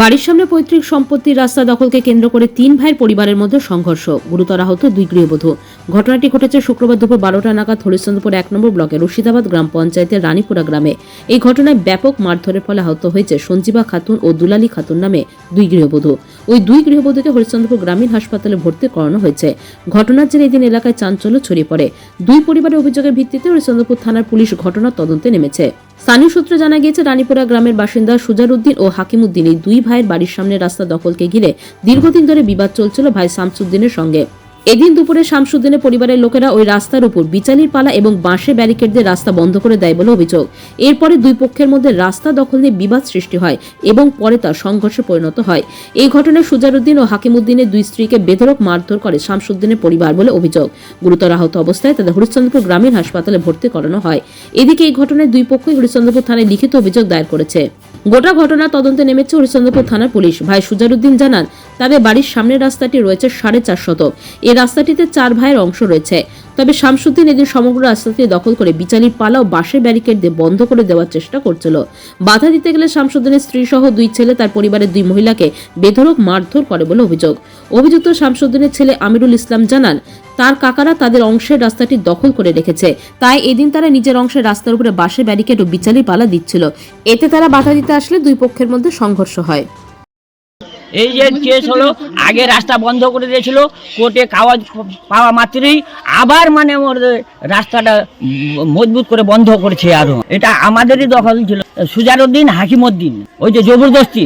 বাড়ির সামনে পৈতৃক সম্পত্তির রাস্তা দখলকে কেন্দ্র করে তিন ভাইয়ের পরিবারের মধ্যে সংঘর্ষ। গুরুতর আহত দুই গৃহবধূ। ঘটনাটি ঘটেছে শুক্রবার দুপুর বারোটা নাগাদ হরিশ্চন্দ্রপুর এক নম্বর ব্লকের রশিদাবাদ গ্রাম পঞ্চায়েতের রানীপুরা গ্রামে। এই ঘটনায় ব্যাপক মারধরের ফলে আহত হয়েছে সঞ্জীবা খাতুন ও দুলালী খাতুন নামে দুই গৃহবধূ। ওই দুই গৃহবধূকে হরিশ্চন্দ্রপুর গ্রামীণ হাসপাতালে ভর্তি করানো হয়েছে। ঘটনার জেরে এদিন এলাকায় চাঞ্চল্য ছড়িয়ে পড়ে। দুই পরিবারের অভিযোগের ভিত্তিতে হরিশ্চন্দ্রপুর থানার পুলিশ ঘটনার তদন্তে নেমেছে। স্থানীয় সূত্রে জানা গিয়েছে, রানীপুরা গ্রামের বাসিন্দা সুজারুদ্দিন ও হাকিমুদ্দিন এই দুই ভাইয়ের বাড়ির সামনে রাস্তা দখলকে ঘিরে দীর্ঘদিন ধরে বিবাদ চলছিল ভাই শামসুদ্দিনের সঙ্গে। এদিন দুপুরে শামসুদ্দিনের পরিবারের লোকেরা ওই রাস্তার উপর বিচালির পালা এবং বাঁশে ব্যারিকেড দিয়ে রাস্তা বন্ধ করে দেয় বলে অভিযোগ। এরপরে দুই পক্ষের মধ্যে রাস্তা দখল নিয়ে বিবাদ সৃষ্টি হয় এবং পরে তা সংঘর্ষে পরিণত হয়। এই ঘটনায় সুজারুদ্দিন ও হাকিমুদ্দিনের দুই স্ত্রীকে বেধরক মারধর করে শামসুদ্দিনের পরিবার বলে অভিযোগ। গুরুতর আহত অবস্থায় তাদের হরিশ্চন্দ্রপুর গ্রামীণ হাসপাতালে ভর্তি করানো হয়। এদিকে এই ঘটনায় দুই পক্ষই হরিশ্চন্দ্রপুর থানায় লিখিত অভিযোগ দায়ের করেছে। গোটা ঘটনা তদন্তে নেমেছে হরিশ্চন্দ্রপুর থানার পুলিশ। ভাই সুজারুদ্দিন জানান, তাদের বাড়ির সামনের রাস্তাটি রয়েছে সাড়ে চার শতক। এই রাস্তাটিতে চার ভাইয়ের অংশ রয়েছে। তবে শামসুদ্দিন এদিন সমগ্র রাস্তাটি দখল করে বিচালির পালা ও বাঁশের ব্যারিকেড দিয়ে বন্ধ করে দেওয়ার চেষ্টা করছিল। বাধা দিতে গেলে শামসুদ্দিনের স্ত্রী সহ দুই ছেলে, তার পরিবারের দুই মহিলাকে বেধরক মারধর করে বলে অভিযোগ। অভিযুক্ত শামসুদ্দিনের ছেলে আমিরুল ইসলাম জানান তার কাকারা তাদের অংশের রাস্তাটি দখল করে রেখেছে। তাই এদিন তারা নিজের অংশের রাস্তার উপরে বাঁশের ব্যারিকেড ও বিচালির পালা দিচ্ছিল। এতে তারা বাধা দিতে আসলে দুই পক্ষের মধ্যে সংঘর্ষ হয়। এই যে কেস হলো, আগে রাস্তা বন্ধ করে দিয়েছিল, কোর্টে কাগজ পাওয়া মাত্রই, আবার মানে ওর রাস্তাটা মজবুত করে বন্ধ করেছে আরও। এটা আমাদেরই দখল ছিল। সুজারুদ্দিন, হাকিমুদ্দিন, ওই যে জবরদস্তি।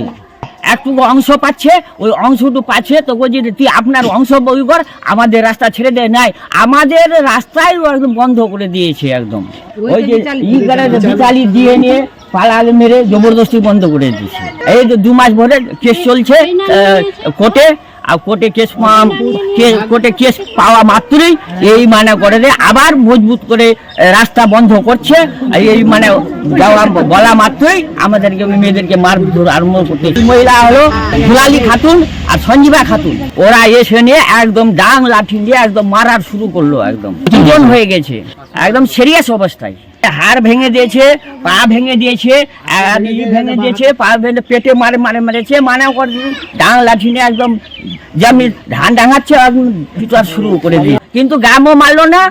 একটু অংশ পাচ্ছে ওই অংশটু পাচ্ছে তো বলছি তুই আপনার অংশ বই কর আমাদের রাস্তা ছেড়ে দেয় নাই আমাদের রাস্তায় একদম বন্ধ করে দিয়েছে একদম। ওই যে ই দিয়ে নিয়ে পালাল মেরে জবরদস্তি বন্ধ করে দিয়েছে। এই দু মাস ধরে কেস চলছে কোর্টে আর কোর্টে কেস কোর্টে কেস পাওয়া মাত্রই এই মানে করে দেয় আবার মজবুত করে রাস্তা বন্ধ করছে। এই মানে যাওয়া বলা মাত্রই আমাদেরকে, মেয়েদেরকে মার আরম্ভ করতে মহিলা হলো দুলালি খাতুন আর সঞ্জীবা খাতুন। ওরা এসে নিয়ে একদম ডাং লাঠি দিয়ে একদম মারার শুরু করল একদম। জীবন হয়ে গেছে। একদম সিরিয়াস অবস্থায়। হাড় ভেঙে দিয়েছে পা ভেঙে দিয়েছে আর ভেঙে দিয়েছে পা ভেঙে পেটে মারে মারে মেরেছে মানে করে ডাং লাঠি নিয়ে একদম যেমনি ধান ডাঙাচ্ছে পিটার শুরু করে দিয়ে কিন্তু গ্রামও মারলো না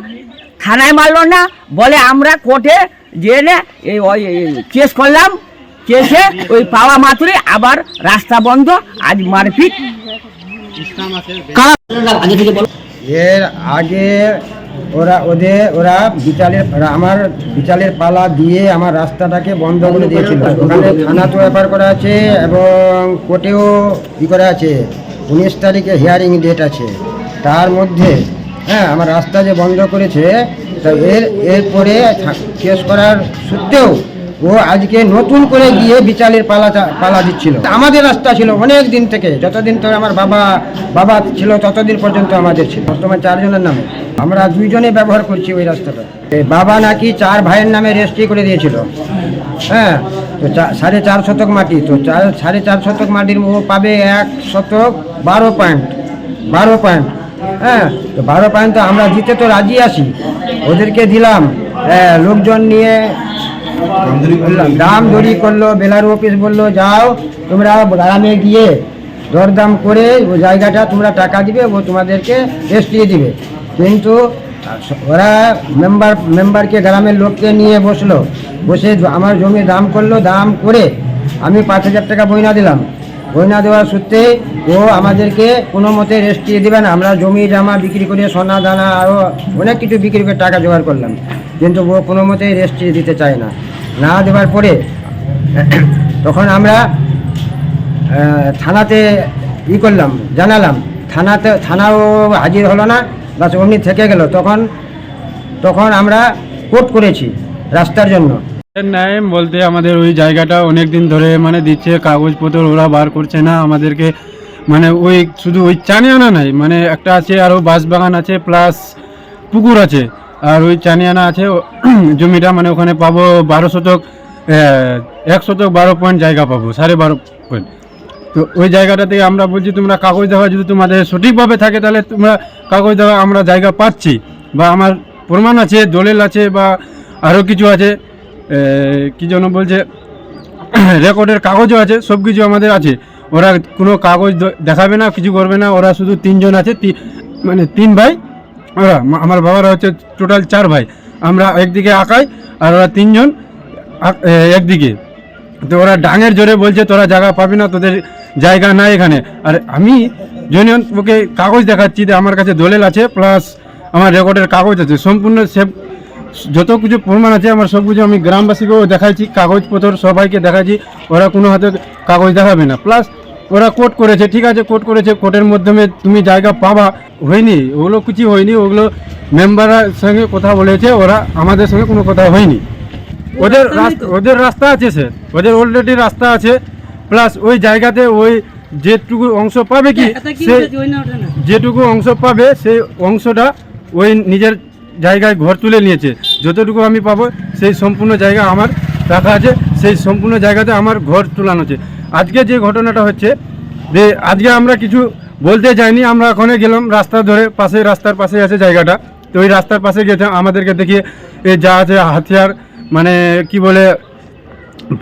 থানায় মারলো না বলে আমরা কোর্টে জেনে এই ওই কেস করলাম কেসে ওই পাওয়া মাত্রই আবার রাস্তা বন্ধ আজ মারপিট। এর আগে ওরা ওদের ওরা বিচালের আমার বিচালের পালা দিয়ে আমার রাস্তাটাকে বন্ধ করে দিয়েছিল। ওখানে থানা তো ব্যাপার করা আছে এবং কোর্টেও ই করা আছে। উনিশ তারিখে হিয়ারিং ডেট আছে। তার মধ্যে হ্যাঁ আমার রাস্তা যে বন্ধ করেছে, তা এর, এরপরে কেস করার সত্ত্বেও ও আজকে নতুন করে গিয়ে বিচালের পালা পালা দিচ্ছিল। আমাদের রাস্তা ছিল অনেক দিন থেকে, যতদিন ধরে আমার বাবা বাবা ছিল ততদিন পর্যন্ত আমাদের ছিল। বর্তমানে চারজনের নামে। আমরা দুইজনে ব্যবহার করছি ওই রাস্তাটা। বাবা নাকি চার ভাইয়ের নামে রেজিস্ট্রি করে দিয়েছিল। হ্যাঁ তো সাড়ে চার শতক মাটি, তো চার- সাড়ে চার শতক মাটির ও পাবে এক শতক বারো পয়েন্ট বারো পয়েন্ট হ্যাঁ তো বারো পয়েন্ট তো আমরা দিতে তো রাজি আছি। ওদেরকে দিলাম লোকজন নিয়ে দাম দড়ি করল, বেলার অফিস বলল, যাও, তোমরা গ্রামে গিয়ে দরদাম করে ও জায়গাটা তোমরা টাকা দিবে, ও তোমাদেরকে রেস্টিয়ে দিবে। কিন্তু ওরা মেম্বার মেম্বারকে গ্রামের লোককে নিয়ে বসল। বসে আমার জমি দাম করল, দাম করে আমি পাঁচ হাজার টাকা বইনা দিলাম। বইনা দেওয়ার সূত্রে ও আমাদেরকে কোনো মতে রেস্টিয়ে দেবে না। আমরা জমি জামা বিক্রি করে সোনা, দানা আরও অনেক কিছু বিক্রি করে টাকা জোগাড় করলাম। কিন্তু ও কোনো মতেই রেস্টিয়ে দিতে চায় না। না দেওয়ার পরে তখন আমরা থানাতে ই করলাম, জানালাম। থানাতে, থানাও হাজির হলো না, বাস অমনি থেকে গেল। তখন তখন আমরা কোর্ট করেছি রাস্তার জন্য। ন্যায় বলতে আমাদের ওই জায়গাটা অনেক দিন ধরে মানে দিচ্ছে, কাগজপত্র ওরা বার করছে না আমাদেরকে। মানে ওই শুধু ওই চানিয়ানা নাই মানে একটা আছে আরও বাঁশবাগান আছে প্লাস পুকুর আছে। আর ওই চানিয়ানা আছে জমিটা মানে ওখানে পাবো বারো শতক এক শতক বারো পয়েন্ট জায়গা পাবো, সাড়ে বারো পয়েন্ট তো ওই জায়গাটাতে আমরা বলছি, তোমরা কাগজ দেওয়া যদি তোমাদের সঠিকভাবে থাকে, তাহলে তোমরা কাগজ দেওয়া আমরা জায়গা পাচ্ছি। বা আমার প্রমাণ আছে, দলিল আছে বা আরও কিছু আছে। কি যেন বলছে, রেকর্ডের কাগজও আছে সব কিছু আমাদের আছে। ওরা কোনো কাগজ দেখাবে না, কিছু করবে না, ওরা শুধু তিনজন আছে মানে তিন ভাই, ওরা আমার বাবারা হচ্ছে টোটাল চার ভাই। আমরা একদিকে আঁকাই আর ওরা তিনজন একদিকে। তো ওরা ডাঙের জোরে বলছে, তোরা জায়গা পাবি না, তোদের জায়গা নাই এখানে। আর আমি জুনিয়ন ওকে কাগজ দেখাচ্ছি যে আমার কাছে দলিল আছে প্লাস আমার রেকর্ডের কাগজ আছে, সম্পূর্ণ সে যত কিছু প্রমাণ আছে আমার সব কিছু আমি গ্রামবাসীকেও দেখাইছি কাগজপত্র সবাইকে দেখাইছি ওরা কোনো হাতে কাগজ দেখাবে না। প্লাস ওরা কোর্ট করেছে ঠিক আছে কোর্ট করেছে কোর্টের মাধ্যমে তুমি জায়গা পাবা। হয়নি ওগুলো কিছু হয়নি ওগুলো মেম্বারের সঙ্গে কথা বলেছে ওরা আমাদের সঙ্গে কোনো কথা হয়নি। ওদের রাস্তা ওদের রাস্তা আছে স্যার ওদের অলরেডি রাস্তা আছে। প্লাস ওই জায়গাতে ওই যেটুকু অংশ পাবে কি সে যেটুকু অংশ পাবে সেই অংশটা ওই নিজের জায়গায় ঘর তুলে নিয়েছে। যতটুকু আমি পাবো, সেই সম্পূর্ণ জায়গা আমার রাখা আছে, সেই সম্পূর্ণ জায়গাতে আমার ঘর তুলানো আছে। আজকে যে ঘটনাটা হচ্ছে, যে আজকে আমরা কিছু বলতে যাইনি আমরা ওখানে গেলাম, রাস্তা ধরে পাশে, রাস্তার পাশে আছে জায়গাটা। তো ওই রাস্তার পাশে গেছে আমাদেরকে দেখিয়ে, এ যা আছে, হাতিয়ার মানে কি বলে,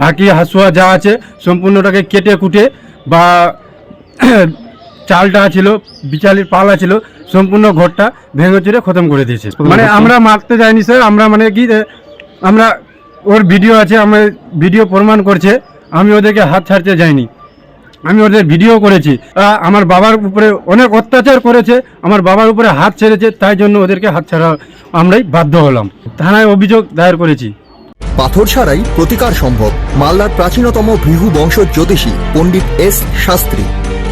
বাকি হাসুয়া যা আছে, সম্পূর্ণটাকে কেটে কুটে বা চালটা ছিল, বিচালির পালা ছিল, সম্পূর্ণ ঘরটা ভেঙে চুরে খতম করে দিয়েছে। মানে আমরা মারতে যাইনি, স্যার, আমরা মানে কি আমরা, ওর ভিডিও আছে, আমার ভিডিও প্রমাণ করছে, আমি ওদেরকে হাত ছাড়তে যাইনি। আমি ওদের ভিডিও করেছি। আমার বাবার উপরে অনেক অত্যাচার করেছে, আমার বাবার উপরে হাত ছেড়েছে, তাই জন্য ওদেরকে হাত ছাড়া আমরাই বাধ্য হলাম। থানায় অভিযোগ দায়ের করেছি। পাথর ছাড়াই প্রতিকার সম্ভব। মালদার প্রাচীনতম ভৃহু বংশ জ্যোতিষী পণ্ডিত এস শাস্ত্রী।